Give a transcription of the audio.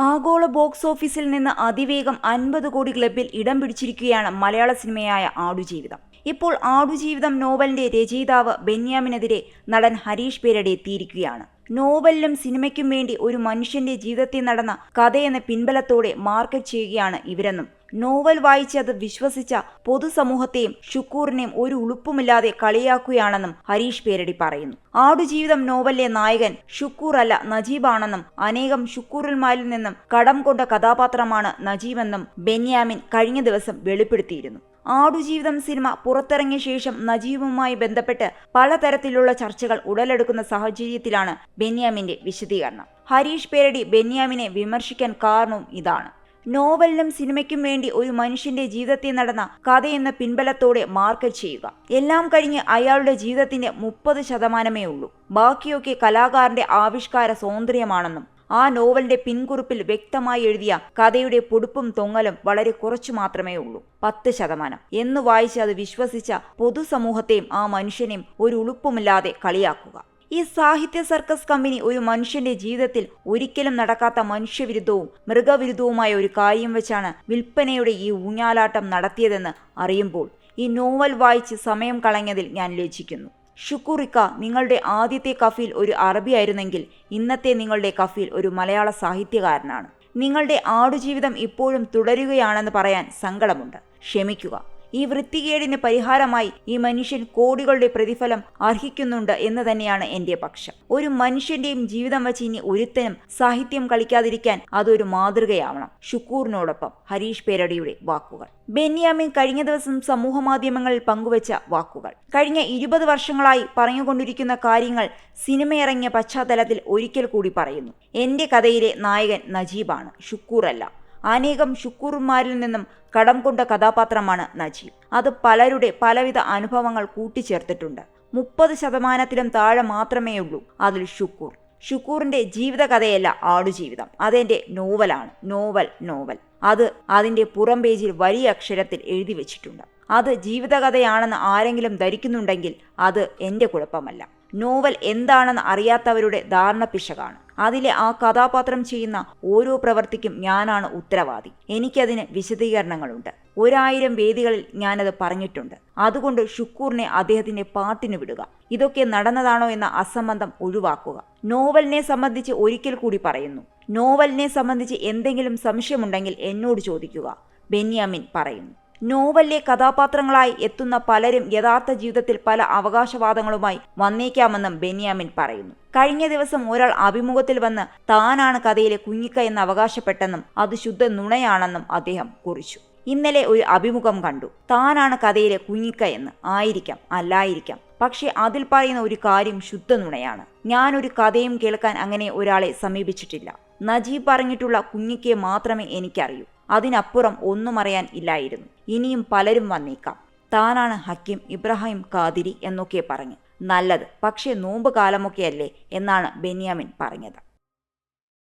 ആഗോള ബോക്സ് ഓഫീസിൽ നിന്ന് അതിവേഗം അൻപത് കോടി ക്ലബിൽ ഇടം പിടിച്ചിരിക്കുകയാണ് മലയാള സിനിമയായ ആടുജീവിതം. ഇപ്പോൾ ആടുജീവിതം നോവലിന്റെ രചയിതാവ് ബെന്യാമിനെതിരെ നടൻ ഹരീഷ് പേരടി എത്തിയിരിക്കുകയാണ്. നോവലിലും സിനിമയ്ക്കും വേണ്ടി ഒരു മനുഷ്യന്റെ ജീവിതത്തിൽ നടന്ന കഥയെന്ന പിൻബലത്തോടെ മാർക്കറ്റ് ചെയ്യുകയാണ് ഇവരെന്നും. നോവൽ വായിച്ചത് വിശ്വസിച്ച പൊതുസമൂഹത്തെയും ഷുക്കൂറിനെയും ഒരു ഉളുപ്പുമില്ലാതെ കളിയാക്കുകയാണെന്നും ഹരീഷ് പേരടി പറയുന്നു. ആടുജീവിതം നോവലിലെ നായകൻ ഷുക്കൂർ അല്ല നജീബാണെന്നും അനേകം ഷുക്കൂറിൽമാരിൽ നിന്നും കടം കൊണ്ട കഥാപാത്രമാണ് നജീബെന്നും ബെന്യാമിൻ കഴിഞ്ഞ ദിവസം വെളിപ്പെടുത്തിയിരുന്നു. ആടുജീവിതം സിനിമ പുറത്തിറങ്ങിയ ശേഷം നജീബുമായി ബന്ധപ്പെട്ട് പലതരത്തിലുള്ള ചർച്ചകൾ ഉടലെടുക്കുന്ന സാഹചര്യത്തിലാണ് ബെന്യാമിന്റെ വിശദീകരണം. ഹരീഷ് പേരടി ബെന്യാമിനെ വിമർശിക്കാൻ കാരണവും ഇതാണ്. നോവലിനും സിനിമയ്ക്കും വേണ്ടി ഒരു മനുഷ്യന്റെ ജീവിതത്തിൽ നടന്ന കഥയെന്ന പിൻബലത്തോടെ മാർക്കറ്റ് ചെയ്യുക. എല്ലാം കഴിഞ്ഞ് അയാളുടെ ജീവിതത്തിന്റെ മുപ്പത് ശതമാനമേ ഉള്ളൂ. ബാക്കിയൊക്കെ കലാകാരന്റെ ആവിഷ്കാര സൗന്ദര്യമാണെന്നും ആ നോവലിന്റെ പിൻകുറിപ്പിൽ വ്യക്തമായി എഴുതിയ കഥയുടെ പൊടുപ്പും തൊങ്ങലും വളരെ കുറച്ചു മാത്രമേ ഉള്ളൂ. പത്ത് ശതമാനം. എന്ന് വായിച്ച് അത് വിശ്വസിച്ച പൊതുസമൂഹത്തെയും ആ മനുഷ്യനെയും ഒരു ഉളുപ്പുമില്ലാതെ കളിയാക്കുക. ഈ സാഹിത്യ സർക്കസ് കമ്പനി ഒരു മനുഷ്യന്റെ ജീവിതത്തിൽ ഒരിക്കലും നടക്കാത്ത മനുഷ്യവിരുദ്ധവും മൃഗവിരുദ്ധവുമായ ഒരു കാര്യം വെച്ചാണ് വിൽപ്പനയുടെ ഈ ഊഞ്ഞാലാട്ടം നടത്തിയതെന്ന് അറിയുമ്പോൾ ഈ നോവൽ വായിച്ച് സമയം കളഞ്ഞതിൽ ഞാൻ ലജ്ജിക്കുന്നു. ഷുക്കൂറിക്ക നിങ്ങളുടെ ആദ്യത്തെ കഫീൽ ഒരു അറബിയായിരുന്നെങ്കിൽ ഇന്നത്തെ നിങ്ങളുടെ കഫീൽ ഒരു മലയാള സാഹിത്യകാരനാണ്. നിങ്ങളുടെ ആടുജീവിതം ഇപ്പോഴും തുടരുകയാണെന്ന് പറയാൻ സങ്കടമുണ്ട്. ക്ഷമിക്കുക. ഈ വൃത്തികേടിന് പരിഹാരമായി ഈ മനുഷ്യൻ കോടികളുടെ പ്രതിഫലം അർഹിക്കുന്നുണ്ട് എന്ന് തന്നെയാണ് എന്റെ പക്ഷം. ഒരു മനുഷ്യന്റെയും ജീവിതം വച്ച് ഇനി ഒരുത്തനും സാഹിത്യം കളിക്കാതിരിക്കാൻ അതൊരു മാതൃകയാവണം. ഷുക്കൂറിനോടൊപ്പം ഹരീഷ് പേരടിയുടെ വാക്കുകൾ. ബെന്യാമിൻ കഴിഞ്ഞ ദിവസം സമൂഹമാധ്യമങ്ങളിൽ പങ്കുവച്ച വാക്കുകൾ. കഴിഞ്ഞ ഇരുപത് വർഷങ്ങളായി പറഞ്ഞുകൊണ്ടിരിക്കുന്ന കാര്യങ്ങൾ സിനിമയിറങ്ങിയ പശ്ചാത്തലത്തിൽ ഒരിക്കൽ കൂടി പറയുന്നു. എന്റെ കഥയിലെ നായകൻ നജീബാണ്. ഷുക്കൂറല്ല. അനേകം ശുക്കൂർമാരിൽ നിന്നും കടം കൊണ്ട കഥാപാത്രമാണ് നജീബ്. അത് പലരുടെ പലവിധ അനുഭവങ്ങൾ കൂട്ടിച്ചേർത്തിട്ടുണ്ട്. മുപ്പത് ശതമാനത്തിലും താഴെ മാത്രമേ ഉള്ളൂ അതിൽ ഷുക്കൂർ ഷുക്കൂറിന്റെ ജീവിതകഥയല്ല ആടുജീവിതം. അതെന്റെ നോവലാണ്. Novel novel. അത് അതിന്റെ പുറം പേജിൽ വലിയ അക്ഷരത്തിൽ എഴുതി വെച്ചിട്ടുണ്ട്. അത് ജീവിതകഥയാണെന്ന് ആരെങ്കിലും ധരിക്കുന്നുണ്ടെങ്കിൽ അത് എന്റെ കുഴപ്പമല്ല. നോവൽ എന്താണെന്ന് അറിയാത്തവരുടെ ധാരണ പിശകാണ്. അതിലെ ആ കഥാപാത്രം ചെയ്യുന്ന ഓരോ പ്രവൃത്തിക്കും ഞാനാണ് ഉത്തരവാദി. എനിക്കതിന് വിശദീകരണങ്ങളുണ്ട്. ഒരായിരം വേദികളിൽ ഞാനത് പറഞ്ഞിട്ടുണ്ട്. അതുകൊണ്ട് ഷുക്കൂറിനെ അദ്ദേഹത്തിന്റെ പാട്ടിന് വിടുക. ഇതൊക്കെ നടന്നതാണോ എന്ന അസംബന്ധം ഒഴിവാക്കുക. നോവലിനെ സംബന്ധിച്ച് ഒരിക്കൽ കൂടി പറയുന്നു. നോവലിനെ സംബന്ധിച്ച് എന്തെങ്കിലും സംശയമുണ്ടെങ്കിൽ എന്നോട് ചോദിക്കുക. ബെന്യാമിൻ പറയുന്നു. നോവലിലെ കഥാപാത്രങ്ങളായി എത്തുന്ന പലരും യഥാർത്ഥ ജീവിതത്തിൽ പല അവകാശവാദങ്ങളുമായി വന്നേക്കാമെന്നും ബെന്യാമിൻ പറയുന്നു. കഴിഞ്ഞ ദിവസം ഒരാൾ അഭിമുഖത്തിൽ വന്ന് താനാണ് കഥയിലെ കുഞ്ഞിക്ക എന്ന് അവകാശപ്പെട്ടെന്നും അത് ശുദ്ധ നുണയാണെന്നും അദ്ദേഹം കുറിച്ചു. ഇന്നലെ ഒരു അഭിമുഖം കണ്ടു. താനാണ് കഥയിലെ കുഞ്ഞിക്ക എന്ന്. ആയിരിക്കാം അല്ലായിരിക്കാം. പക്ഷേ അതിൽ പറയുന്ന ഒരു കാര്യം ശുദ്ധ നുണയാണ്. ഞാനൊരു കഥയും കേൾക്കാൻ അങ്ങനെ ഒരാളെ സമീപിച്ചിട്ടില്ല. നജീബ് പറഞ്ഞിട്ടുള്ള കുഞ്ഞിക്കയെ മാത്രമേ എനിക്കറിയൂ. അതിനപ്പുറം ഒന്നും അറിയാൻ ഇല്ലായിരുന്നു. ഇനിയും പലരും വന്നേക്കാം. താനാണ് ഹക്കീം ഇബ്രാഹിം കാതിരി എന്നൊക്കെ പറഞ്ഞു. നല്ലത്. പക്ഷേ നോമ്പ് കാലമൊക്കെയല്ലേ എന്നാണ് ബെന്യാമിൻ പറഞ്ഞത്.